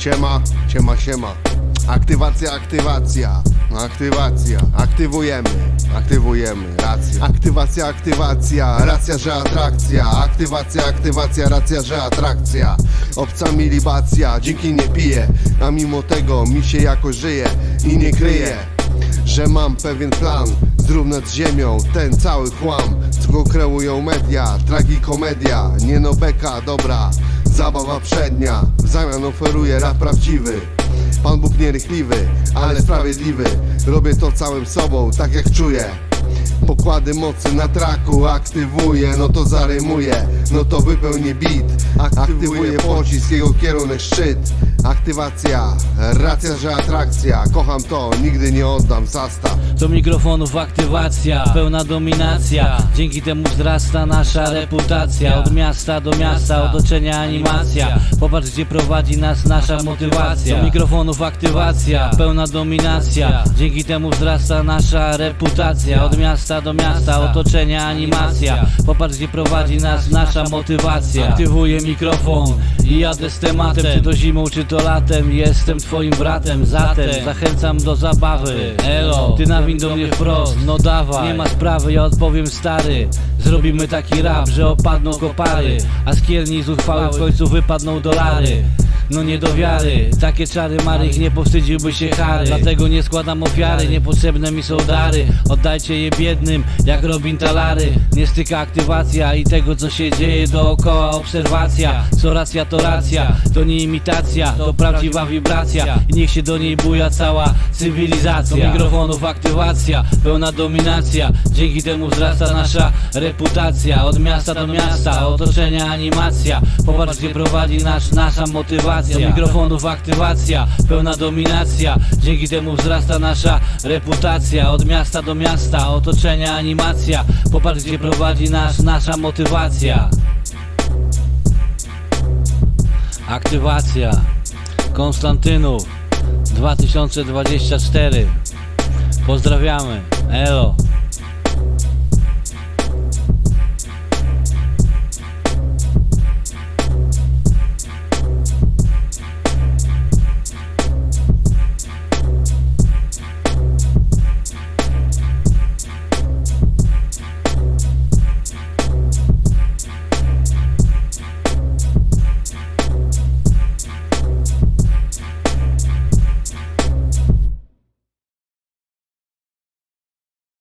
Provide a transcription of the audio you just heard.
Siema, siema, siema. Aktywacja, aktywacja. Aktywacja. Aktywujemy, aktywujemy. Racja. Aktywacja, aktywacja. Racja, że atrakcja. Aktywacja, aktywacja. Racja, że atrakcja. Obca mi libacja. Dzięki nie piję. A mimo tego mi się jakoś żyje i nie kryje. Że mam pewien plan Zrównać z ziemią ten cały chłam Co kreują media Tragikomedia Nie no beka, dobra Zabawa przednia. W zamian oferuję rap prawdziwy. Pan Bóg nierychliwy, ale sprawiedliwy. Robię to całym sobą, tak jak czuję. Pokłady mocy na traku aktywuję, no to zarymuję, no to wypełnię beat Aktywuję pocisk, jego kierunek szczyt Aktywacja, racja, że atrakcja. Kocham to, nigdy nie oddam sasta Do mikrofonów aktywacja, pełna dominacja. Dzięki temu wzrasta nasza reputacja. Od miasta do miasta, otoczenia animacja. Popatrz gdzie prowadzi nas nasza motywacja. Do mikrofonów aktywacja, pełna dominacja. Dzięki temu wzrasta nasza reputacja. Od miasta do miasta, otoczenia animacja. Popatrz gdzie prowadzi nas nasza motywacja. Aktywuję mikrofon i jadę z tematem Czy to zimą, czy to latem. Jestem twoim bratem, zatem zachęcam do zabawy. Elo, ty nawin do mnie wprost, no dawaj. Nie ma sprawy, ja odpowiem stary. Zrobimy taki rap, że opadną kopary A z kierni zuchwały w końcu wypadną dolary no nie do wiary, takie czary Marych nie powstydziłby się Harry Dlatego nie składam ofiary, niepotrzebne mi są dary. Oddajcie je biednym, jak Robin Talary. Nie styka aktywacja i tego co się dzieje dookoła. Obserwacja Co racja to racja, to nie imitacja, to prawdziwa wibracja. I niech się do niej buja cała cywilizacja. Do mikrofonów aktywacja, pełna dominacja. Dzięki temu wzrasta nasza reputacja. Od miasta do miasta, otoczenia animacja. Popatrz gdzie prowadzi nas nasza motywacja Do mikrofonów aktywacja, pełna dominacja. Dzięki temu wzrasta nasza reputacja. Od miasta do miasta, otoczenia animacja. Popatrz gdzie prowadzi nas nasza motywacja. Aktywacja. Konstantynów 2024 Pozdrawiamy, elo